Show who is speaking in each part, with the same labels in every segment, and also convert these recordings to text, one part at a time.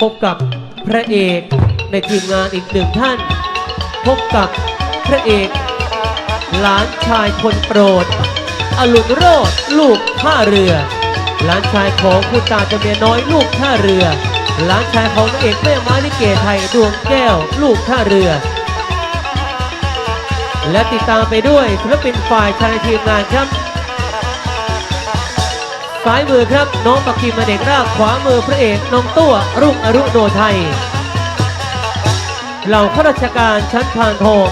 Speaker 1: พบกับพระเอกในทีมงานอีกหนึ่งท่าน พบกับพระเอก หลานชายคนโปรด อลุณโรดลูกท่าเรือ หลานชายของคุณตาจำเนียน้อยลูกท่าเรือ หลานชายของนางเอกแม่ไม้ลิเกไทยดวงแก้วลูกท่าเรือ และติดตามไปด้วยศิลปินฝ่ายชายทีมงานครับ ซ้ายมือครับน้องปักกิมมาเด็กรากขวามือพระเอกน้องตัวรุ่งอรุโนไทย เหล่าข้าราชการชั้นพานทอง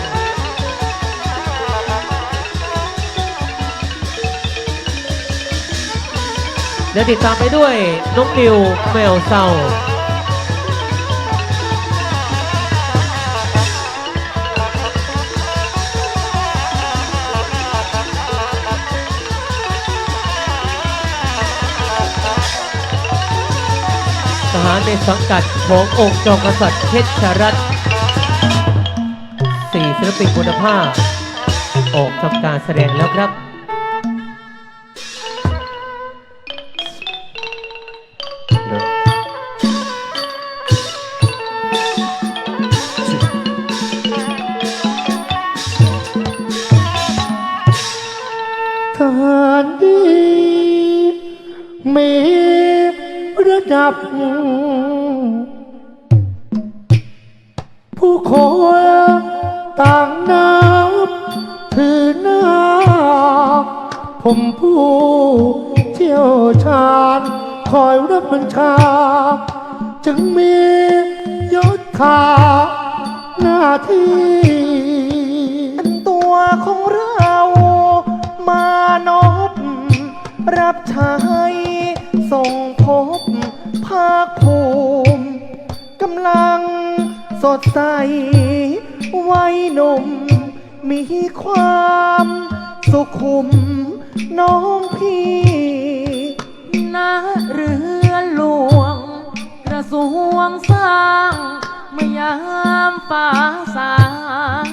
Speaker 1: และติดตามไปด้วยน้องนิวแมวเศร้า ทหารในสังกัดขององค์จอมกษัตริย์เพชรรัตน์สี่ศิลปินคุณภาพ ออกทำการแสดงแล้วครับ
Speaker 2: ทารดีมี ระดับ ผู้คนต่างนับถือหน้า ผมผู้เที่ยวชาญ คอยรับบัญชา จึงมียศขาหน้าที่
Speaker 3: เป็นตัวของเรามานบรับใช้ สดใสวัยหนุ่ม มีความสุขุมน้องพี่
Speaker 4: ณเรือหลวง กระทรวงสร้างเมายามฟ้าสาง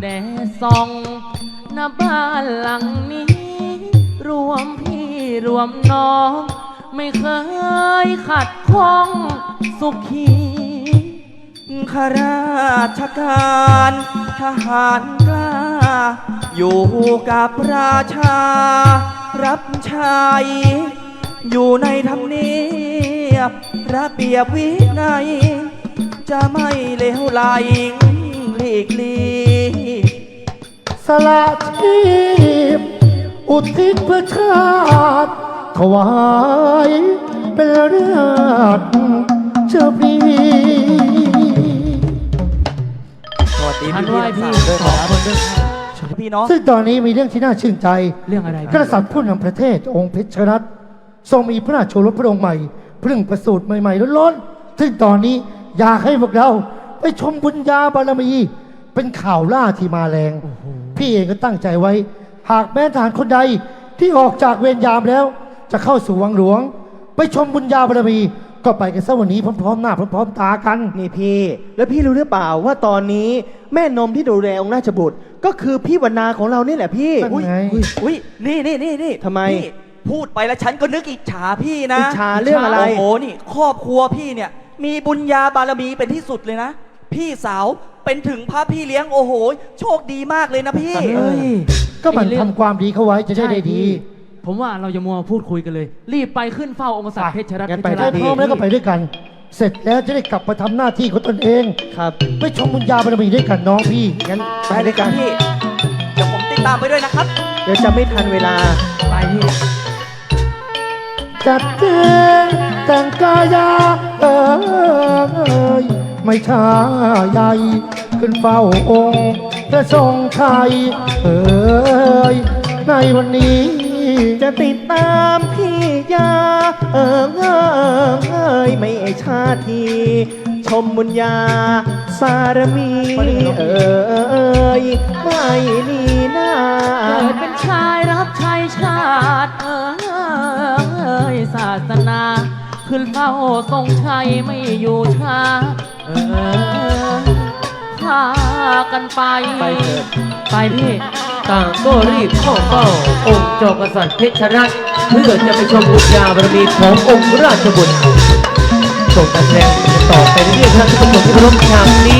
Speaker 4: แดดส่องหน้าบ้านหลังนี้ รวมพี่รวมน้อง ไม่เคยขัดข้องสุขี
Speaker 3: ข้าราชการทหารกล้า อยู่กับราชา รับใช้อยู่ในธรรมเนียบระเบียบวินัย จะไม่เลวไหลหลีกลี
Speaker 2: สละชีพอุทิศเพื่อชาติถวายเป็นเลือดเชื่อพี
Speaker 3: วัสดี
Speaker 4: ท่าน
Speaker 3: พี่
Speaker 4: ไหว้
Speaker 3: ๆ
Speaker 4: พี่
Speaker 3: ทั้ง
Speaker 4: ข
Speaker 3: สา
Speaker 4: อ
Speaker 3: ม
Speaker 4: คนด้วยครับ
Speaker 3: ด้วยพี่น้อง
Speaker 2: ซึ่งตอนนี้มีเรื่องที่น่าชื่นใจ
Speaker 4: เรื่องอะไร
Speaker 2: กษัตริย์ผู้นำประเทศองค์เพชรรัตน์ทรงมีพระราชโอรสพระองค์ใหม่เพิ่งประสูติใหม่ๆร้อนๆซึ่งตอนนี้อยากให้พวกเราไปชมบุญญาบารมี เป็นข่าวล่าที่มาแรง พี่เองก็ตั้งใจไว้ หากแม้ทหารคนใดที่ออกจากเวรยามแล้ว จะเข้าสู่วังหลวง ไปชมบุญญาบารมี ก็ไปกันซะวันนี้พร้อมๆหน้าพร้อมๆตากัน
Speaker 3: นี่พี่ แล้วพี่รู้หรือเปล่าว่าตอนนี้แม่นมที่ดูแลองค์ราชบุตร ก็คือพี่วรรณาของเรานี่แหละพี่
Speaker 2: นั่น
Speaker 3: อุ๊ย
Speaker 2: ไง
Speaker 3: อุ๊ยอุ๊ย
Speaker 5: นี่นี่นี่นี่
Speaker 3: ทำไม
Speaker 5: พี่พูดไปแล้วฉันก็นึกอิจฉาพี่นะ
Speaker 3: อิจฉาเรื่องอะไร
Speaker 5: โอ้โหนี่ ครอบครัวพี่เนี่ย มีบุญญาบารมีเป็นที่สุดเลยนะ พี่สาวเป็นถึงพระพี่เลี้ยงโอ้โห โชคดีมากเลยนะพี่
Speaker 4: เอ้ย
Speaker 2: ก็มันทำความดีเขาไว้จะได้ได้ดี
Speaker 4: ผมว่าเราจะมัวพูดคุยกันเลย รีบไปขึ้นเฝ้าองค์กษัตริย์เพชรรัตน์
Speaker 3: งั้นไป
Speaker 4: เพชร
Speaker 2: ถ้า
Speaker 4: รัตน์
Speaker 2: พร้อมแล้วก็ไปด้วยกัน เสร็จแล้วจะได้กลับมาทำหน้าที่ของตนเอง
Speaker 3: ครับ
Speaker 2: ไปชมบุญญาบารมีด้วยกันน้องพี่
Speaker 3: งั้นไปด้วยกัน
Speaker 5: พี่เดี๋ยวผมติดตามไปด้วยนะครับ
Speaker 3: เดี๋ยวจะไม่ทันเวลา
Speaker 4: ไปพี่
Speaker 2: จัดเจงแต่งกายาเอยไม่ช้าใหญ่ขึ้นเฝ้าองค์พระทรงชัยเอยในวันนี้
Speaker 3: จะติดตามพี่ยา เอิงเอิงเอยไม่ชาที ชมบุญญา สารมี เอยไม่มีหน้า
Speaker 4: เกิดเป็นชายรับใช้ชาติเอ้ยศาสนา ขึ้นเฝ้าทรงชัยไม่อยู่ช้าเออพากันไป
Speaker 3: ไปเถิด
Speaker 4: ไปพี่
Speaker 1: ต่างก็รีบเข้าเฝ้า องค์จอกษัตริย์เพชรรัตน์เพื่อจะไปชมบุญญาบารมีขององค์ราชบุตรส่งการแสดงต่อไปเรื่อยๆท่านผู้ชมที่เคารพฉากนี้